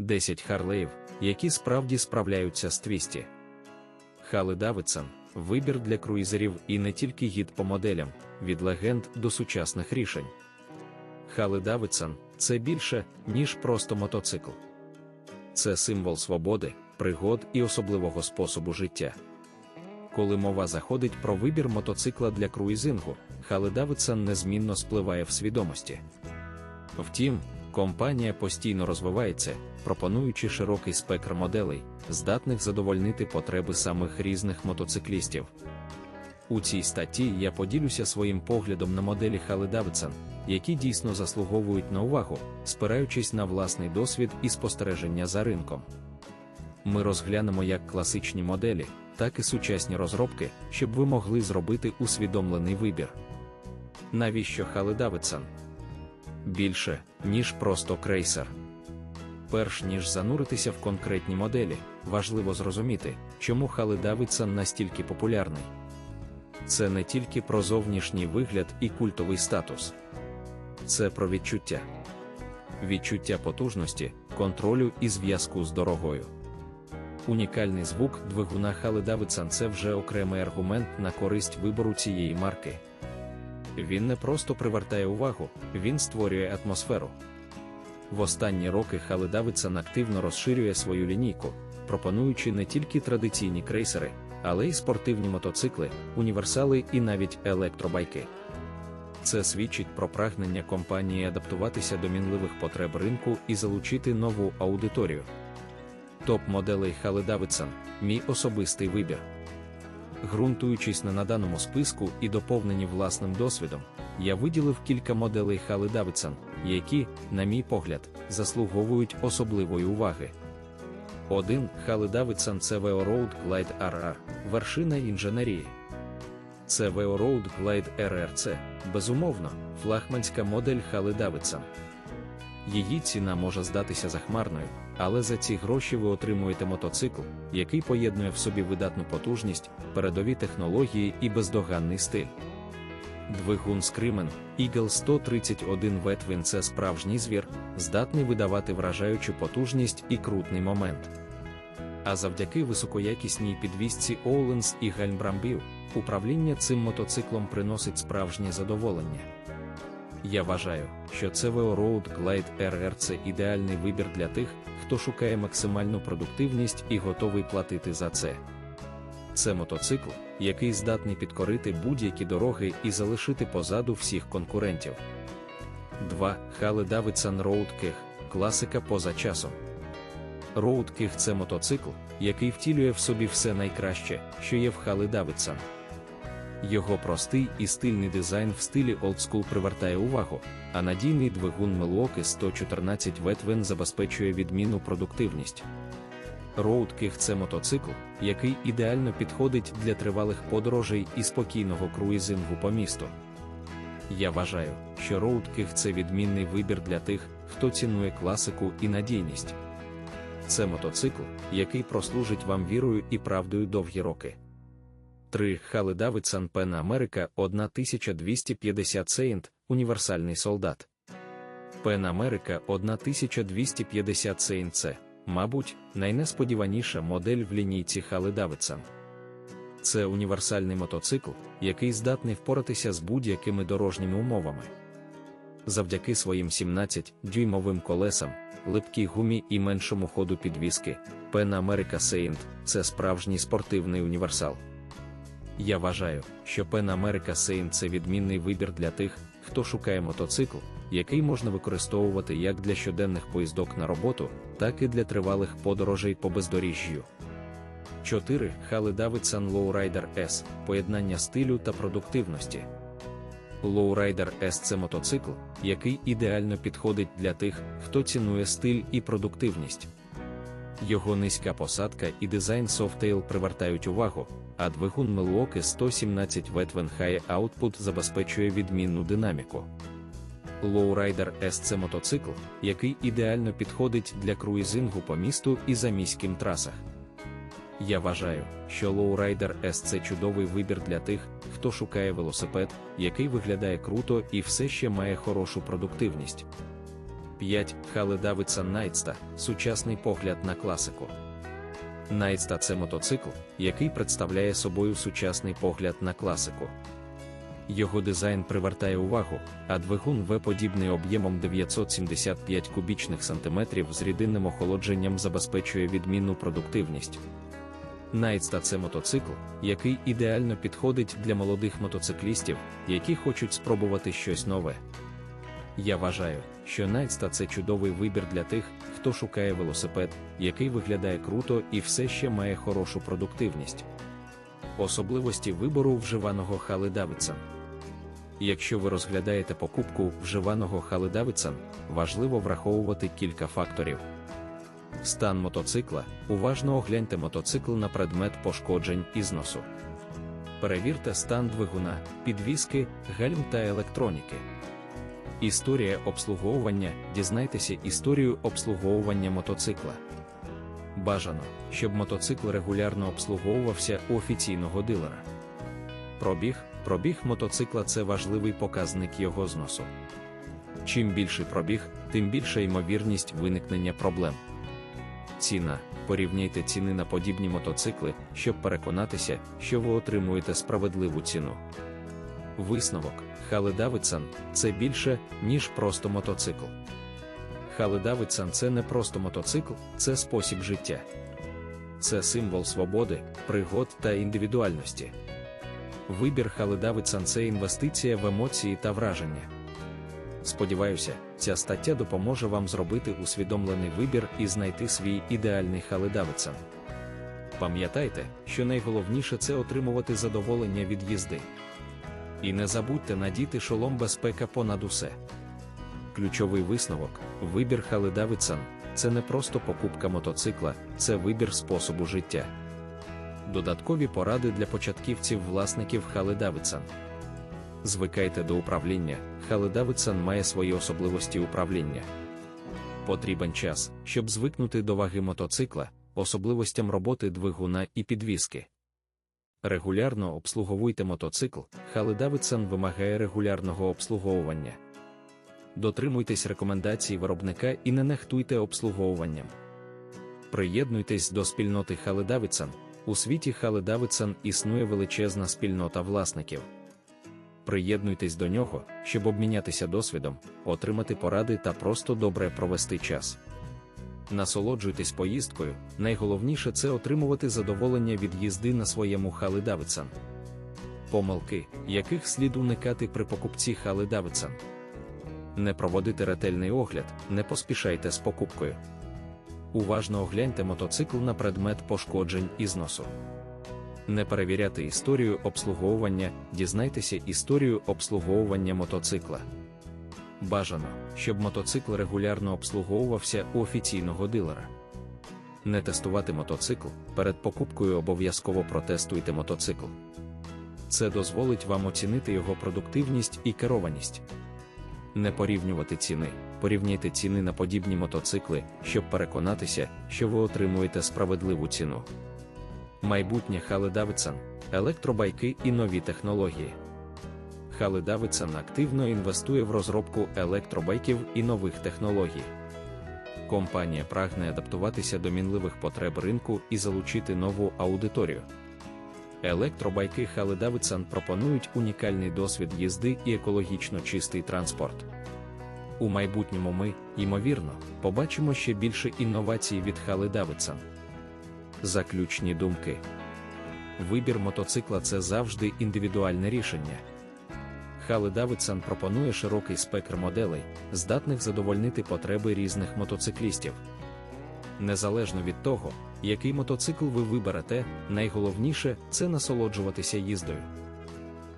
10 харлеїв, які справді справляються з твісті. Хали Давидсон вибір для круїзерів і не тільки гід по моделям, від легенд до сучасних рішень. Хали Давидсон це більше, ніж просто мотоцикл. Це символ свободи, пригод і особливого способу життя. Коли мова заходить про вибір мотоцикла для круїзингу, Хали Давидсон незмінно спливає в свідомості. Втім, компанія постійно розвивається, пропонуючи широкий спектр моделей, здатних задовольнити потреби самих різних мотоциклістів. У цій статті я поділюся своїм поглядом на моделі Хали Давидсон, які дійсно заслуговують на увагу, спираючись на власний досвід і спостереження за ринком. Ми розглянемо як класичні моделі, так і сучасні розробки, щоб ви могли зробити усвідомлений вибір. Навіщо Хали Давидсон? Більше, ніж просто крейсер. Перш ніж зануритися в конкретні моделі, важливо зрозуміти, чому Хали настільки популярний. Це не тільки про зовнішній вигляд і культовий статус, це про відчуття, відчуття потужності, контролю і зв'язку з дорогою. Унікальний звук двигуна Хали це вже окремий аргумент на користь вибору цієї марки. Він не просто привертає увагу, він створює атмосферу. В останні роки Хали активно розширює свою лінійку, пропонуючи не тільки традиційні крейсери, але й спортивні мотоцикли, універсали і навіть електробайки. Це свідчить про прагнення компанії адаптуватися до мінливих потреб ринку і залучити нову аудиторію. Топ моделей Хали мій особистий вибір. Ґрунтуючись на наданому списку і доповнені власним досвідом, я виділив кілька моделей Хали Давидсон, які, на мій погляд, заслуговують особливої уваги. 1. Хали Давидсон CVO Road Glide RR вершина інженерії. CVO Road Glide RRC, безумовно, флагманська модель Хали Давидсон. Її ціна може здатися захмарною, але за ці гроші ви отримуєте мотоцикл, який поєднує в собі видатну потужність, передові технології і бездоганний стиль. Двигун Скримен Eagle 131 Ветвін це справжній звір, здатний видавати вражаючу потужність і крутний момент. А завдяки високоякісній підвісці Оуленс і Гальмбрамбів, управління цим мотоциклом приносить справжнє задоволення. Я вважаю, що CVO Road Glide RR це ідеальний вибір для тих, хто шукає максимальну продуктивність і готовий платити за це. Це мотоцикл, який здатний підкорити будь-які дороги і залишити позаду всіх конкурентів. 2. Хали Давидсон Road King – класика поза часом. Road King – це мотоцикл, який втілює в собі все найкраще, що є в Хали Давидсон. Його простий і стильний дизайн в стилі олдскул привертає увагу, а надійний двигун Milwaukee 114 Ветвен забезпечує відмінну продуктивність. Роудкіг це мотоцикл, який ідеально підходить для тривалих подорожей і спокійного круїзингу по місту. Я вважаю, що Роудкіг це відмінний вибір для тих, хто цінує класику і надійність. Це мотоцикл, який прослужить вам вірою і правдою довгі роки. 3. Хали Давидсон Пен Америка 1250 Сейнт, універсальний солдат. Пен Америка 1250 Сейнт це, мабуть, найнесподіваніша модель в лінійці Хали Давидсон. Це універсальний мотоцикл, який здатний впоратися з будь-якими дорожніми умовами. Завдяки своїм 17-дюймовим колесам, липкій гумі і меншому ходу підвіски, Пен Америка Сейнт це справжній спортивний універсал. Я вважаю, що Pan America Saint – це відмінний вибір для тих, хто шукає мотоцикл, який можна використовувати як для щоденних поїздок на роботу, так і для тривалих подорожей по бездоріжжю. 4. Harley Davidson Lowrider S поєднання стилю та продуктивності. Lowrider S це мотоцикл, який ідеально підходить для тих, хто цінує стиль і продуктивність. Його низька посадка і дизайн Softail привертають увагу, а двигун Milwaukee 117 Ветвен High Output забезпечує відмінну динаміку. Lowrider S це мотоцикл, який ідеально підходить для круїзингу по місту і за міським трасах. Я вважаю, що Lowrider S це чудовий вибір для тих, хто шукає велосипед, який виглядає круто і все ще має хорошу продуктивність. 5. Хали Найтста сучасний погляд на класику. Найтста це мотоцикл, який представляє собою сучасний погляд на класику. Його дизайн привертає увагу, а двигун В-подібний об'ємом 975 кубічних сантиметрів з рідинним охолодженням забезпечує відмінну продуктивність. Найтста це мотоцикл, який ідеально підходить для молодих мотоциклістів, які хочуть спробувати щось нове. Я вважаю, що Найтста це чудовий вибір для тих, хто шукає велосипед, який виглядає круто і все ще має хорошу продуктивність. Особливості вибору вживаного Хали Давидсон. Якщо ви розглядаєте покупку вживаного Хали Давидсон, важливо враховувати кілька факторів. Стан мотоцикла. Уважно огляньте мотоцикл на предмет пошкоджень і зносу. Перевірте стан двигуна, підвіски, гальм та електроніки. Історія обслуговування. Дізнайтеся історію обслуговування мотоцикла. Бажано, щоб мотоцикл регулярно обслуговувався у офіційного дилера. Пробіг. Пробіг мотоцикла це важливий показник його зносу. Чим більший пробіг, тим більша ймовірність виникнення проблем. Ціна. Порівняйте ціни на подібні мотоцикли, щоб переконатися, що ви отримуєте справедливу ціну. Висновок Хали Давидсон це більше, ніж просто мотоцикл. Хали Давидсон це не просто мотоцикл, це спосіб життя. Це символ свободи, пригод та індивідуальності. Вибір Хали Давидсон – це інвестиція в емоції та враження. Сподіваюся, ця стаття допоможе вам зробити усвідомлений вибір і знайти свій ідеальний Хали Давидсон. Пам'ятайте, що найголовніше це отримувати задоволення від їзди. І не забудьте надіти шолом безпека понад усе. Ключовий висновок вибір Хали Давидсон – це не просто покупка мотоцикла, це вибір способу життя. Додаткові поради для початківців власників Хали Давидсон. Звикайте до управління, Хали Давидсон має свої особливості управління. Потрібен час, щоб звикнути до ваги мотоцикла, особливостям роботи двигуна і підвіски. Регулярно обслуговуйте мотоцикл, Хали Давидсон вимагає регулярного обслуговування. Дотримуйтесь рекомендацій виробника і не нехтуйте обслуговуванням. Приєднуйтесь до спільноти Хали Давидсон. У світі Хали Давидсон існує величезна спільнота власників. Приєднуйтесь до нього, щоб обмінятися досвідом, отримати поради та просто добре провести час. Насолоджуйтесь поїздкою, найголовніше це отримувати задоволення від їзди на своєму Хали Давидсон. Помилки, яких слід уникати при покупці Хали Давидсон. Не проводити ретельний огляд, не поспішайте з покупкою. Уважно огляньте мотоцикл на предмет пошкоджень і зносу. Не перевіряти історію обслуговування, дізнайтеся історію обслуговування мотоцикла. Бажано, щоб мотоцикл регулярно обслуговувався у офіційного дилера. Не тестувати мотоцикл перед покупкою обов'язково протестуйте мотоцикл. Це дозволить вам оцінити його продуктивність і керованість. Не порівнювати ціни, порівняйте ціни на подібні мотоцикли, щоб переконатися, що ви отримуєте справедливу ціну. Майбутнє Хали Давидсон, електробайки і нові технології. Хали Давидсон активно інвестує в розробку електробайків і нових технологій. Компанія прагне адаптуватися до мінливих потреб ринку і залучити нову аудиторію. Електробайки Хали Давидсон пропонують унікальний досвід їзди і екологічно чистий транспорт. У майбутньому ми, ймовірно, побачимо ще більше інновацій від Хали Давидсон. Заключні думки. Вибір мотоцикла це завжди індивідуальне рішення. Хали Давидсон пропонує широкий спектр моделей, здатних задовольнити потреби різних мотоциклістів. Незалежно від того, який мотоцикл ви виберете, найголовніше це насолоджуватися їздою.